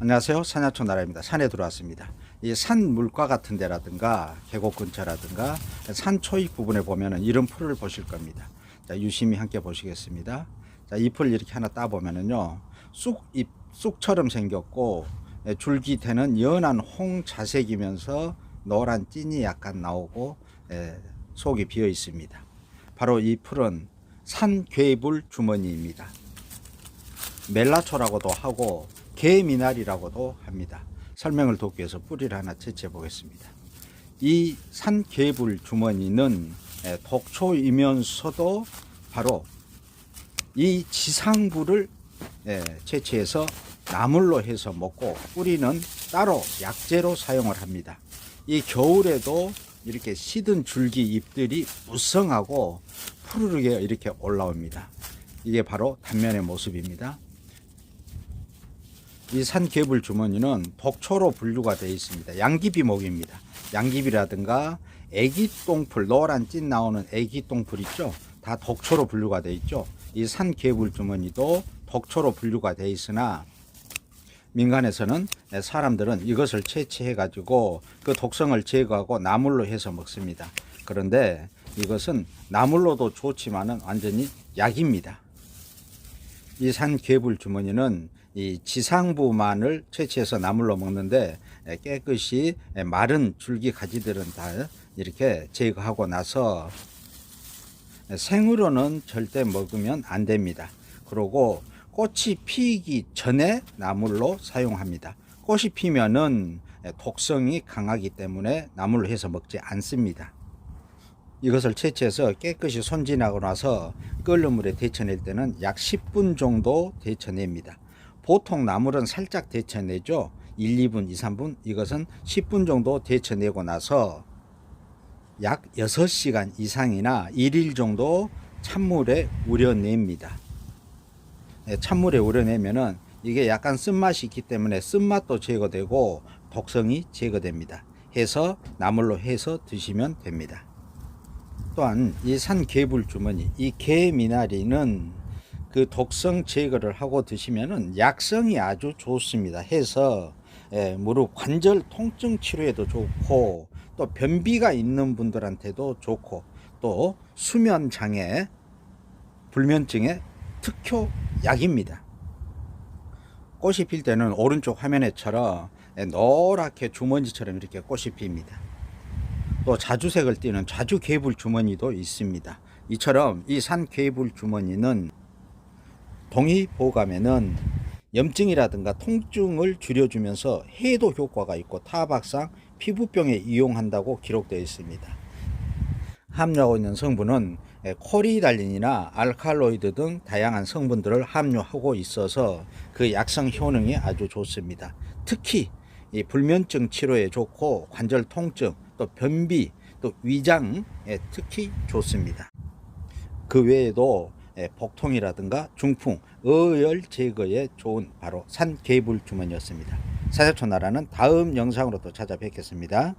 안녕하세요. 산야초 나라입니다. 산에 들어왔습니다. 이 산 물가 같은 데라든가 계곡 근처라든가 산 초입 부분에 보면은 이런 풀을 보실 겁니다. 자, 유심히 함께 보시겠습니다. 자, 잎을 이렇게 하나 따 보면은요. 쑥잎 쑥처럼 생겼고 예, 줄기태는 연한 홍자색이면서 노란 찐이 약간 나오고 예, 속이 비어 있습니다. 바로 이 풀은 산괴물 주머니입니다. 멜라초라고도 하고 개미나리라고도 합니다. 설명을 돕기 위해서 뿌리를 하나 채취해 보겠습니다. 이 산개불 주머니는 에, 독초이면서도 바로 이 지상부를 에, 채취해서 나물로 해서 먹고 뿌리는 따로 약재로 사용을 합니다. 이 겨울에도 이렇게 시든 줄기 잎들이 무성하고 푸르르게 이렇게 올라옵니다. 이게 바로 단면의 모습입니다. 이 산개불 주머니는 독초로 분류가 되어 있습니다. 양귀비목입니다. 양귀비라든가 애기똥풀, 노란 찐 나오는 애기똥풀 있죠? 다 독초로 분류가 되어 있죠. 이 산개불 주머니도 독초로 분류가 되어 있으나 민간에서는 사람들은 이것을 채취해 가지고 그 독성을 제거하고 나물로 해서 먹습니다. 그런데 이것은 나물로도 좋지만은 완전히 약입니다. 이 산개불 주머니는 이 지상부만을 채취해서 나물로 먹는데 깨끗이 마른 줄기 가지들은 다 이렇게 제거하고 나서 생으로는 절대 먹으면 안 됩니다. 그리고 꽃이 피기 전에 나물로 사용합니다. 꽃이 피면은 독성이 강하기 때문에 나물로 해서 먹지 않습니다. 이것을 채취해서 깨끗이 손질하고 나서 끓는 물에 데쳐낼 때는 약 10분 정도 데쳐냅니다. 보통 나물은 살짝 데쳐내죠. 1, 2분, 2, 3분. 이것은 10분 정도 데쳐내고 나서 약 6시간 이상이나 1일 정도 찬물에 우려냅니다. 네, 찬물에 우려내면은 이게 약간 쓴맛이 있기 때문에 쓴맛도 제거되고 독성이 제거됩니다. 해서 나물로 해서 드시면 됩니다. 또한 이 산개불 주머니, 이 개 미나리는 그 독성 제거를 하고 드시면은 약성이 아주 좋습니다. 해서 예, 무릎 관절 통증 치료에도 좋고 또 변비가 있는 분들한테도 좋고 또 수면 장애, 불면증에 특효 약입니다. 꽃이 필 때는 오른쪽 화면에처럼 예, 노랗게 주머니처럼 이렇게 꽃이 핍니다. 또 자주색을 띠는 자주 개불 주머니도 있습니다. 이처럼 이 산 개불 주머니는 동의보감에는 염증이라든가 통증을 줄여주면서 해도 효과가 있고 타박상 피부병에 이용한다고 기록되어 있습니다. 함유하고 있는 성분은 코리달린이나 알칼로이드 등 다양한 성분들을 함유하고 있어서 그 약성 효능이 아주 좋습니다. 특히 이 불면증 치료에 좋고 관절 통증, 또 변비, 또 위장에 특히 좋습니다. 그 외에도 예, 복통이라든가 중풍, 어열 제거에 좋은 바로 산개불 주머니였습니다. 사자초 나라는 다음 영상으로 또 찾아뵙겠습니다.